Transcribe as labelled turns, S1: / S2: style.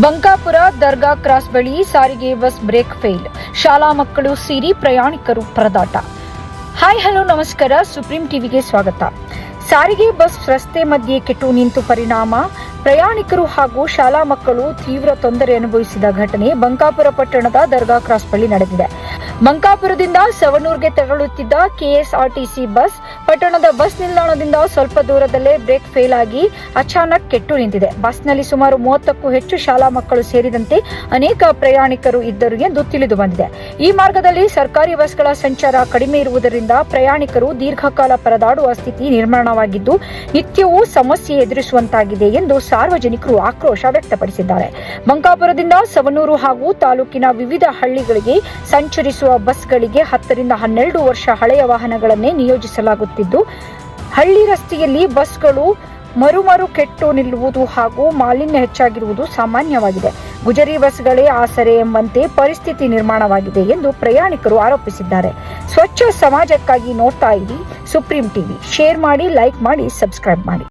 S1: ಬಂಕಾಪುರ ದರ್ಗಾ cross ಬಳಿ ಸಾರಿಗೆ bus break fail. ಶಾಲಾ ಮಕ್ಕಳು ಸೇರಿ ಪ್ರಯಾಣಿಕರು ಪರದಾಟ. ಹಾಯ್, ಹಲೋ, ನಮಸ್ಕಾರ. ಸುಪ್ರೀಂ ಟಿವಿಗೆ ಸ್ವಾಗತ. ಸಾರಿಗೆ ಬಸ್ ರಸ್ತೆ ಮಧ್ಯೆ ಕೆಟ್ಟು ನಿಂತು ಪರಿಣಾಮ. ಪ್ರಯಾಣಿಕರು ಹಾಗೂ ಶಾಲಾ ಮಕ್ಕಳು ತೀವ್ರ ತೊಂದರೆ ಅನುಭವಿಸಿದ ಘಟನೆ ಬಂಕಾಪುರ ಪಟ್ಟಣದ ದರ್ಗಾ ಕ್ರಾಸ್ ಬಳಿ ನಡೆದಿದೆ. ಬಂಕಾಪುರದಿಂದ ಸವಣೂರ್ಗೆ ತೆರಳುತ್ತಿದ್ದ ಕೆಎಸ್ಆರ್ಟಿಸಿ ಬಸ್ ಪಟ್ಟಣದ ಬಸ್ ನಿಲ್ದಾಣದಿಂದ ಸ್ವಲ್ಪ ದೂರದಲ್ಲೇ ಬ್ರೇಕ್ ಫೇಲ್ ಆಗಿ ಅಚಾನಕ್ ಕೆಟ್ಟು ನಿಂತಿದೆ. ಬಸ್ನಲ್ಲಿ ಸುಮಾರು ಮೂವತ್ತಕ್ಕೂ ಹೆಚ್ಚು ಶಾಲಾ ಮಕ್ಕಳು ಸೇರಿದಂತೆ ಅನೇಕ ಪ್ರಯಾಣಿಕರು ಇದ್ದರು ಎಂದು ತಿಳಿದು ಬಂದಿದೆ. ಈ ಮಾರ್ಗದಲ್ಲಿ ಸರ್ಕಾರಿ ಬಸ್ಗಳ ಸಂಚಾರ ಕಡಿಮೆ ಇರುವುದರಿಂದ ಪ್ರಯಾಣಿಕರು ದೀರ್ಘಕಾಲ ಪರದಾಡುವ ಸ್ಥಿತಿ ನಿರ್ಮಾಣವಾಗಿದ್ದು, ನಿತ್ಯವೂ ಸಮಸ್ಯೆ ಎದುರಿಸುವಂತಾಗಿದೆ ಎಂದು ಸಾರ್ವಜನಿಕರು ಆಕ್ರೋಶ ವ್ಯಕ್ತಪಡಿಸಿದ್ದಾರೆ. ಮಂಕಾಪುರದಿಂದ ಸವನೂರು ಹಾಗೂ ತಾಲೂಕಿನ ವಿವಿಧ ಹಳ್ಳಿಗಳಿಗೆ ಸಂಚರಿಸುವ ಬಸ್ಗಳಿಗೆ ಹತ್ತರಿಂದ ಹನ್ನೆರಡು ವರ್ಷ ಹಳೆಯ ವಾಹನಗಳನ್ನೇ ನಿಯೋಜಿಸಲಾಗುತ್ತಿದ್ದು, ಹಳ್ಳಿ ರಸ್ತೆಯಲ್ಲಿ ಬಸ್ಗಳು ಮರುಮರು ಕೆಟ್ಟು ನಿಲ್ಲುವುದು ಹಾಗೂ ಮಾಲಿನ್ಯ ಹೆಚ್ಚಾಗಿರುವುದು ಸಾಮಾನ್ಯವಾಗಿದೆ. ಗುಜರಿ ಬಸ್ಗಳೇ ಆಸರೆ ಎಂಬಂತೆ ಪರಿಸ್ಥಿತಿ ನಿರ್ಮಾಣವಾಗಿದೆ ಎಂದು ಪ್ರಯಾಣಿಕರು ಆರೋಪಿಸಿದ್ದಾರೆ. ಸ್ವಚ್ಛ ಸಮಾಜಕ್ಕಾಗಿ ನೋಡ್ತಾ ಇರಿ ಸುಪ್ರೀಂ ಟಿವಿ. ಶೇರ್ ಮಾಡಿ, ಲೈಕ್ ಮಾಡಿ, ಸಬ್ಸ್ಕ್ರೈಬ್ ಮಾಡಿ.